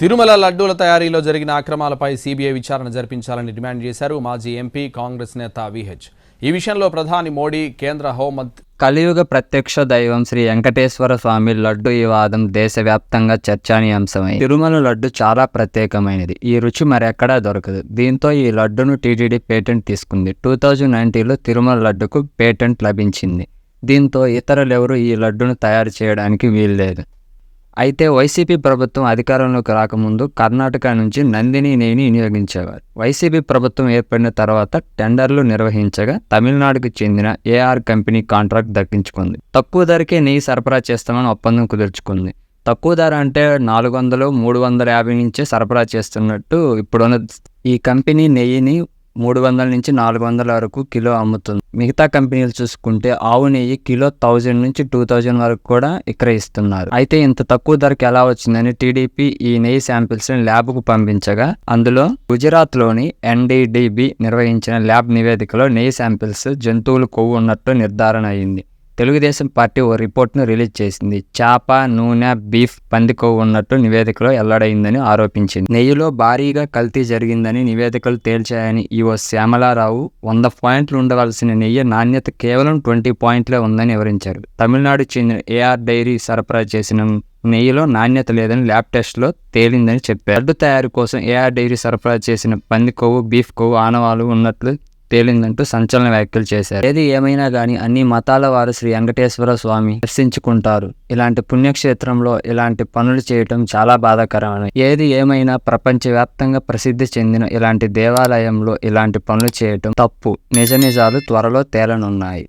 తిరుమల లడ్డూల తయారీలో జరిగిన అక్రమాలపై సీబీఐ విచారణ జరిపించాలని డిమాండ్ చేశారు మాజీ ఎంపీ కాంగ్రెస్ నేత విహెచ్. ఈ విషయంలో ప్రధాని మోడీ కేంద్ర హోంమంత్రి కలియుగ ప్రత్యక్ష దైవం శ్రీ వెంకటేశ్వర స్వామి లడ్డు వివాదం దేశవ్యాప్తంగా చర్చానీయాంశమైంది. తిరుమల లడ్డు చాలా ప్రత్యేకమైనది. ఈ రుచి మరెక్కడా దొరకదు. దీంతో ఈ లడ్డును టీటీడీ పేటెంట్ తీసుకుంది. టూ థౌజండ్ నైన్టీన్లో తిరుమల లడ్డుకు పేటెంట్ లభించింది. దీంతో ఇతరులెవరూ ఈ లడ్డును తయారు చేయడానికి వీల్లేదు. అయితే వైసీపీ ప్రభుత్వం అధికారంలోకి రాకముందు కర్ణాటక నుంచి నందిని నెయ్యిని వినియోగించేవారు. వైసీపీ ప్రభుత్వం ఏర్పడిన తర్వాత టెండర్లు నిర్వహించగా తమిళనాడుకు చెందిన ఏఆర్ కంపెనీ కాంట్రాక్ట్ దక్కించుకుంది. తక్కువ ధరకే నెయ్యి సరఫరా చేస్తామని ఒప్పందం కుదుర్చుకుంది. తక్కువ ధర అంటే నాలుగు వందలు మూడు వందల యాభై నుంచే సరఫరా చేస్తున్నట్టు ఇప్పుడున్న ఈ కంపెనీ నెయ్యిని మూడు వందల నుంచి నాలుగు వందల వరకు కిలో అమ్ముతుంది. మిగతా కంపెనీలు చూసుకుంటే ఆవు నెయ్యి కిలో థౌజండ్ నుంచి టూ థౌజండ్ వరకు కూడా విక్రయిస్తున్నారు అయితే ఇంత తక్కువ ధరకు ఎలా వచ్చిందని టీడీపీ ఈ నెయ్యి శాంపిల్స్ని ల్యాబ్కు పంపించగా అందులో గుజరాత్లోని ఎన్డీడీబీ నిర్వహించిన ల్యాబ్ నివేదికలో నెయ్యి శాంపిల్స్ జంతువులు కొవ్వు ఉన్నట్టు నిర్ధారణ అయింది. తెలుగుదేశం పార్టీ ఓ రిపోర్ట్ను రిలీజ్ చేసింది. చేప నూనె బీఫ్ పందికొవ్వు ఉన్నట్టు నివేదికలో వెల్లడైందని ఆరోపించింది. నెయ్యిలో భారీగా కల్తీ జరిగిందని నివేదికలు తేల్చాయని ఈవో శ్యామలారావు వంద పాయింట్లు ఉండవలసిన నెయ్యి నాణ్యత కేవలం ట్వంటీ పాయింట్లే ఉందని వివరించారు. తమిళనాడు చెందిన ఏఆర్ డైరీ సరఫరా చేసిన నెయ్యిలో నాణ్యత లేదని ల్యాబ్ టెస్ట్లో తేలిందని చెప్పారు. లడ్డు తయారు కోసం ఏఆర్ డైరీ సరఫరా చేసిన పంది కొవ్వు బీఫ్ కొవ్వు ఆనవాలు ఉన్నట్లు తేలిందంటూ సంచలన వ్యాఖ్యలు చేశారు. ఏది ఏమైనా కానీ అన్ని మతాల వారు శ్రీ వెంకటేశ్వర స్వామి దర్శించుకుంటారు. ఇలాంటి పుణ్యక్షేత్రంలో ఇలాంటి పనులు చేయటం చాలా బాధాకరమైన ఏది ఏమైనా ప్రపంచవ్యాప్తంగా ప్రసిద్ధి చెందిన ఇలాంటి దేవాలయంలో ఇలాంటి పనులు చేయటం తప్పు. నిజ నిజాలు త్వరలో తేలనున్నాయి.